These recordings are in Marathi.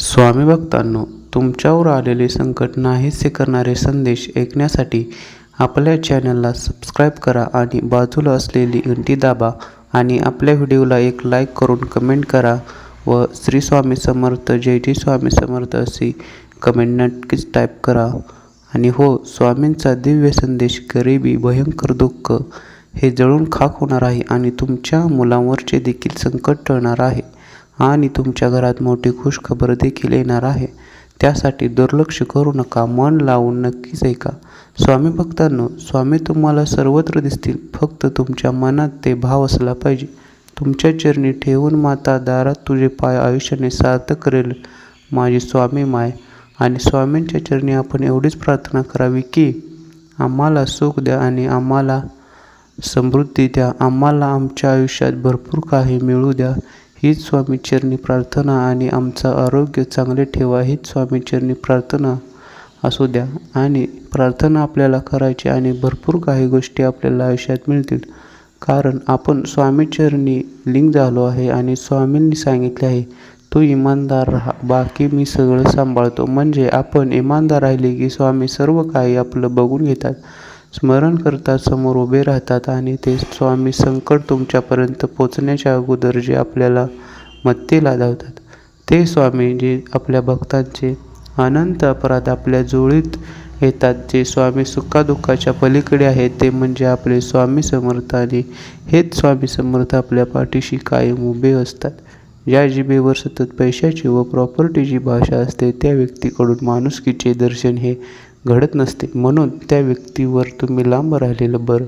स्वामी भक्तांनो तुमच्यावर आलेले संकट नाहीसे करणारे संदेश ऐकण्यासाठी आपल्या चॅनलला सबस्क्राईब करा आणि बाजूला असलेली घंटी दाबा आणि आपल्या व्हिडिओला एक लाईक करून कमेंट करा व श्री स्वामी समर्थ जय जय स्वामी समर्थ अशी कमेंट नक्कीच टाईप करा. आणि हो स्वामींचा दिव्य संदेश गरिबी भयंकर दुःख हे जळून खाक होणार आहे आणि तुमच्या मुलांवरचे देखील संकट टळणार आहे. आणि तुमच्या घरात मोठी खुशखबर देखील येणार आहे. त्यासाठी दुर्लक्ष करू नका मन लावून नक्कीच ऐका. स्वामी भक्तांनो स्वामी तुम्हाला सर्वत्र दिसतील फक्त तुमच्या मनात ते भाव असला पाहिजे. तुमच्या चरणी ठेवून माता दारात तुझे पाय आयुष्याने सार्थक करेल माझी स्वामी माय. आणि स्वामींच्या चरणी आपण एवढीच प्रार्थना करावी की आम्हाला सुख द्या आणि आम्हाला समृद्धी द्या. आम्हाला आमच्या आयुष्यात भरपूर काही मिळू द्या. हीच स्वामीचरणी प्रार्थना आणि आमचं आरोग्य चांगले ठेवा हीच स्वामीचरणी प्रार्थना असू द्या. आणि प्रार्थना आपल्याला करायची आणि भरपूर काही गोष्टी आपल्याला आयुष्यात मिळतील. कारण आपण स्वामीचरणी लिंक झालो आहे आणि स्वामींनी सांगितले आहे तू इमानदार राहा बाकी मी सगळं सांभाळतो. म्हणजे आपण इमानदार राहिले की स्वामी सर्व काही आपलं बघून घेतात. स्मरण करतात समोर उभे राहतात आणि ते स्वामी संकट तुमच्यापर्यंत पोचण्याच्या अगोदर जे आपल्याला मत्तेला धावतात ते स्वामी जे आपल्या भक्तांचे अनंत अपराध आपल्या जोळीत येतात जे स्वामी सुखादुःखाच्या पलीकडे आहेत ते म्हणजे आपले स्वामी समर्थ आणि हेच स्वामी समर्थ आपल्या पाठीशी कायम उभे असतात. ज्या जिबेवर सतत पैशाची व प्रॉपर्टीची भाषा असते त्या व्यक्तीकडून माणुसकीचे दर्शन हे घडत नसते. म्हणून त्या व्यक्तीवर तुम्ही लांब राहिलेलं बरं.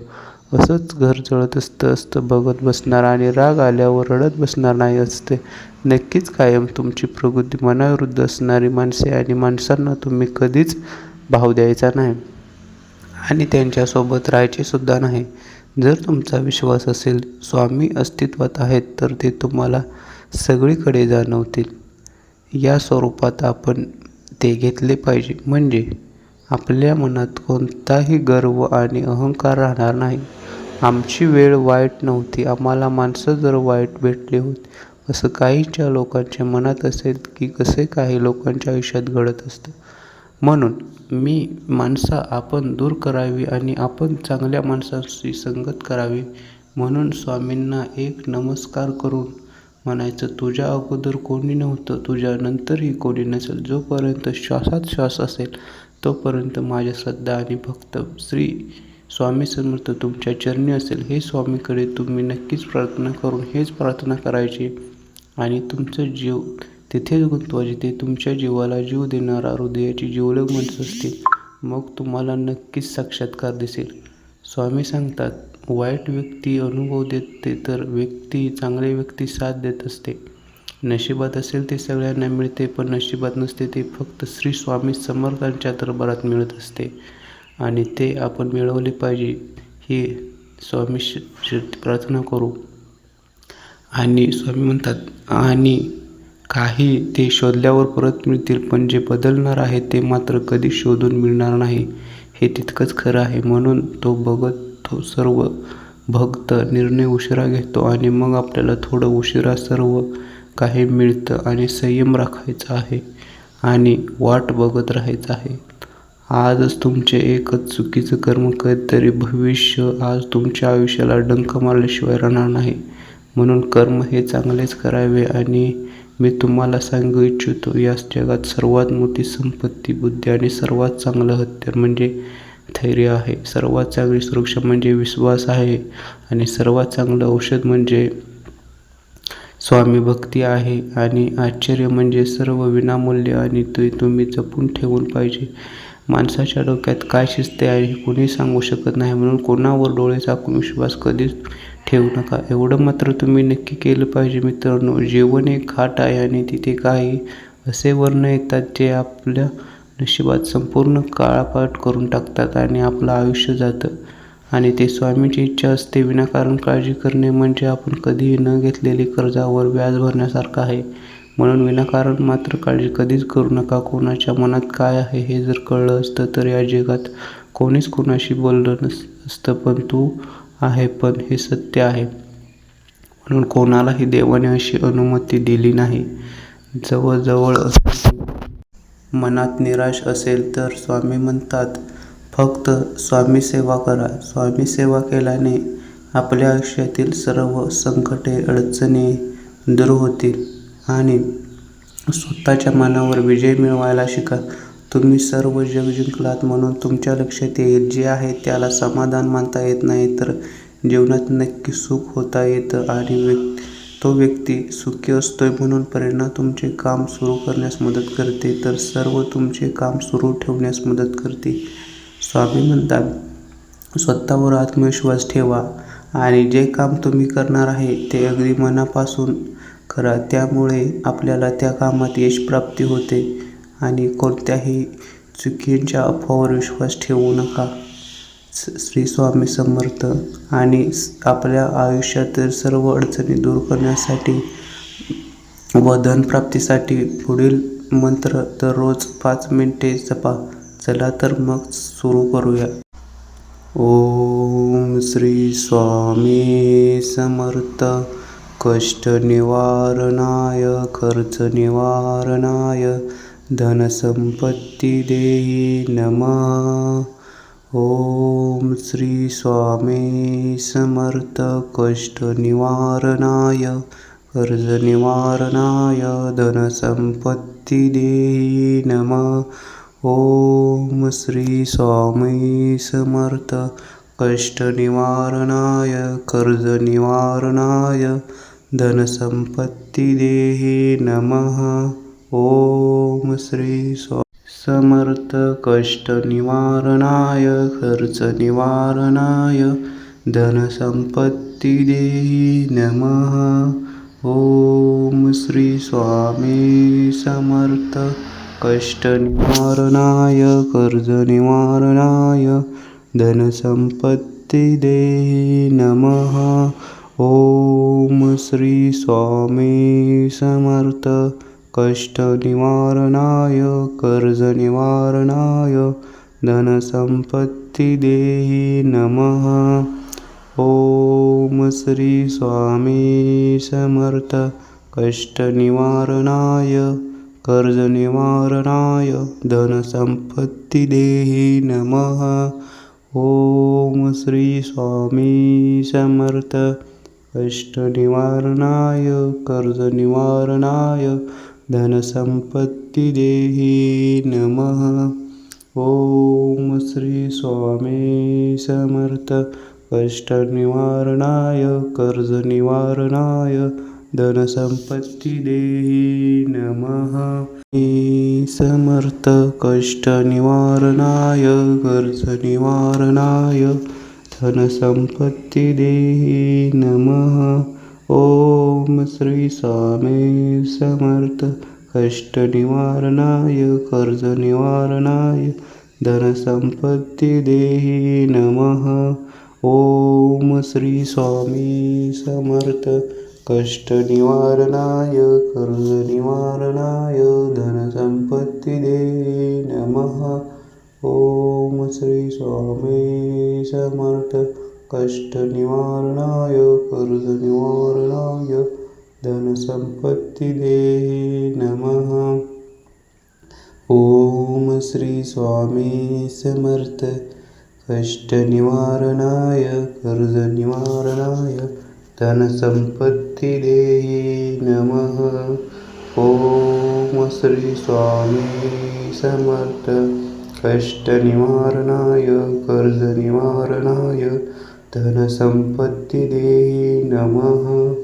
असंच घर जळत असतं असतं बघत बसणार आणि राग आल्यावर रडत बसणार नाही असते. नक्कीच कायम तुमची प्रकृती मनाविरुद्ध असणारी माणसे आणि माणसांना तुम्ही कधीच भाव द्यायचा नाही. आणि त्यांच्यासोबत राहायचे सुद्धा नाही. जर तुमचा विश्वास असेल स्वामी अस्तित्वात आहेत तर ते तुम्हाला सगळीकडे जाणवतील. या स्वरूपात आपण ते घेतले पाहिजे. म्हणजे आपल्या मनात कोणताही गर्व आणि अहंकार राहणार नाही. आमची वेळ वाईट नव्हती. आम्हाला माणसं जर वाईट भेटली होती असं काहीच्या लोकांच्या मनात असेल की कसे काही लोकांच्या आयुष्यात घडत असतं. म्हणून मी माणसं आपण दूर करावी आणि आपण चांगल्या माणसांशी संगत करावी म्हणून स्वामींना एक नमस्कार करून म्हणायचं तुझ्या अगोदर कोणी नव्हतं तुझ्या नंतरही कोणी नसेल जोपर्यंत श्वासात श्वास असेल तोपर्यंत माझ्या श्रद्धा आणि भक्त श्री स्वामी समर्थ तुमच्या चरणी असेल. हे स्वामीकडे तुम्ही नक्कीच प्रार्थना करून हेच प्रार्थना करायची आणि तुमचं जीव तिथेच गुंतवायचे ते तुमच्या जीवाला जीव देणारा हृदयाची जीवलग माणसं असतील. मग तुम्हाला नक्कीच साक्षात्कार दिसेल. स्वामी सांगतात वाईट व्यक्ती अनुभव देते तर व्यक्ती चांगली व्यक्ती साथ देत असते. नशिबात असेल ते सगळ्यांना मिळते पण नशिबात नसते ते फक्त श्री स्वामी समर्थांच्या दरबारात मिळत असते. आणि ते आपण मिळवले पाहिजे ही स्वामी प्रार्थना करू. आणि स्वामी म्हणतात आणि काही ते शोधल्यावर परत मिळतील पण जे बदलणार आहे ते मात्र कधी शोधून मिळणार नाही. हे तितकंच खरं आहे. म्हणून तो बघत तो सर्व भक्त निर्णय उशिरा घेतो आणि मग आपल्याला थोडं उशिरा सर्व काही मिळतं आणि संयम राखायचा आहे आणि वाट बघत राहायचं आहे. आजच तुमचे एकच चुकीचं कर्म कधीतरी भविष्य आज तुमच्या आयुष्याला डंक मारल्याशिवाय राहणार नाही. म्हणून कर्म हे चांगलेच करावे आणि मी तुम्हाला सांगू इच्छितो याच जगात सर्वात मोठी संपत्ती बुद्धी आणि सर्वात चांगलं हत्यार म्हणजे धैर्य आहे. सर्वात चांगली सुरक्षा म्हणजे विश्वास आहे आणि सर्वात चांगलं औषध म्हणजे स्वामी भक्ती आहे आणि आश्चर्य म्हणजे सर्व विनामूल्य आणि ते तुम्ही जपून ठेवून पाहिजे. माणसाच्या डोक्यात काय शिजते आहे हे कोणी सांगू शकत नाही म्हणून कोणावर डोळे झाकून विश्वास कधीच ठेवू नका. एवढं मात्र तुम्ही नक्की केलं पाहिजे मित्रांनो. जीवन एक घाट आहे आणि तिथे काही असे वर्ण येतात जे आपल्या नशिबात संपूर्ण काळापाठ करून टाकतात आणि आपलं आयुष्य जातं. आणि ते स्वामीची इच्छा असते विनाकारण काळजी करणे म्हणजे आपण कधीही न घेतलेली कर्जावर व्याज भरण्यासारखं आहे. म्हणून विनाकारण मात्र काळजी कधीच करू नका. कोणाच्या मनात काय आहे हे जर कळलं असतं तर या जगात कोणीच कोणाशी बोललं नस असतं पण तू आहे पण हे सत्य आहे. म्हणून कोणालाही देवाने अशी अनुमती दिली नाही. जवळजवळ असेल मनात निराश असेल तर स्वामी म्हणतात फक्त स्वामी सेवा करा. स्वामीसेवा केल्याने आपल्या आयुष्यातील सर्व संकटे अडचणी दूर होतील आणि स्वतःच्या मनावर विजय मिळवायला शिका. तुम्ही सर्व जग जिंकलात म्हणून तुमच्या लक्षात येईल. जे आहे त्याला समाधान मानता येत नाही तर जीवनात नक्की सुख होता येतं आणि व्यक् तो व्यक्ती सुखी असतोय म्हणून प्रेरणा तुमचे काम सुरू करण्यास मदत करते. तर सर्व तुमचे काम सुरू ठेवण्यास मदत करते. स्वामी म्हणतात स्वतःवर आत्मविश्वास ठेवा आणि जे काम तुम्ही करणार आहे ते अगदी मनापासून करा. त्यामुळे आपल्याला त्या कामात यश प्राप्ती होते आणि कोणत्याही चुकींच्या अफवावर विश्वास ठेवू नका. श्री स्वामी समर्थ. आणि आपल्या आयुष्यातील सर्व अडचणी दूर करण्यासाठी व धनप्राप्तीसाठी पुढील मंत्र दररोज पाच मिनिटे जपा. चला तर मग सुरू करूया. ओम श्री स्वामी समर्थ. कष्ट निवारणाय खर्च निवारणाय धनसंपत्ती देही नमः. ओम श्री स्वामी समर्थ. कष्ट निवारणाय कर्ज निवारणाय धनसंपत्ती देही नमः. ओम श्री स्वामी समर्थ। कष्ट निवारणाय कर्ज निवारणाय धनसंपत्ती देहे नमः। ओम श्री स्वा समर्थ। कष्ट निवारणाय खर्च निवारणाय धनसंपत्ती देही नमः। ओम श्री स्वामी समर्थ। कष्ट निवारणाय कर्ज निवारणाय धनसंपत्ती देहि नमः. ओम श्री स्वामी समर्थ। कष्ट निवारणाय कर्ज निवारणाय धनसंपत्ती देहि नमः. ओम श्री स्वामी समर्थ। कष्ट निवारणाय कर्ज निवारणाय धनसंपत्ती देही नमः। ओम श्री स्वामी समर्थ। कष्ट निवारणाय कर्ज निवारणाय धनसंपत्ती देही नमः। ओम श्री स्वामी समर्थ। कष्ट निवारणाय कर्ज निवारणाय धनसंपत्ती देही नमः समर्थ कष्ट निवारणाय कर्ज निवारणाय धनसंपत्ती देही नमः। ओम श्री स्वामी समर्थ कष्ट निवारणाय कर्ज निवारणाय धनसंपत्ती देही नमः। ओम श्री स्वामी समर्थ कष्ट निवारणाय कर्ज निवारणाय धनसंपत्ती दे नमः. ओम श्री स्वामी समर्थ. कष्ट निवारणाय कर्ज निवारणाय धनसंपत्ती दे नमः. ओम श्री स्वामी समर्थ. कष्ट निवारणाय कर्ज निवारणाय धनसंपत्ती देही नमः. ॐ श्री स्वामी समर्थ. कष्टनिवारणाय कर्जनिवारणाय कर्ज नमः.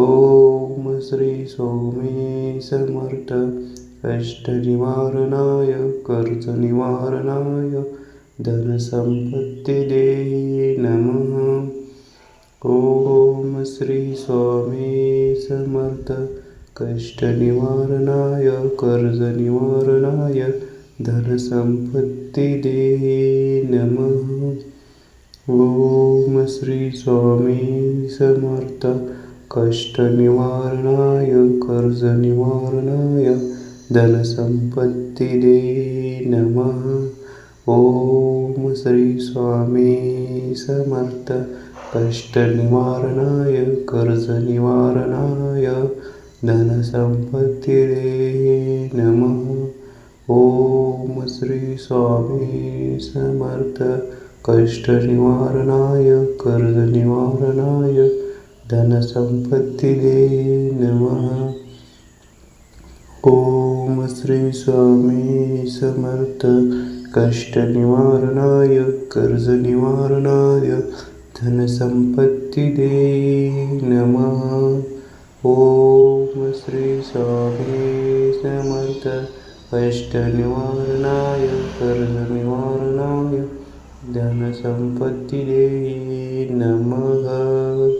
ॐ श्री स्वामी समर्थ. कष्टनिवारणाय कर्जनिवारणाय कर्ज नमः. ॐ श्री स्वामी समर्थ. कष्ट निवारणाय कर्ज निवारणाय धनसंपत्ती देही नमः. ओम श्री स्वामी समर्थ. कष्ट निवारणाय कर्ज निवारणाय धनसंपत्ती देही नमः. ओम श्री स्वामी समर्थ. कष्ट निवारणाय कर्ज निवारणाय धनसंपत्तिदे नमः. ओम श्री स्वामी समर्थ. कश्ट निवारणाय कर्ज निवारणाय धनसंपत्तिदे नमः. ओम श्री स्वामी समर्थ. कष्टनिवारणाय कर्जनिवारणाय धनसम्पत्तिदे नमः। ॐ श्री समर्थ। कष्टनिवारणाय कर्मनिवारणाय धनसम्पत्तिदे नमः।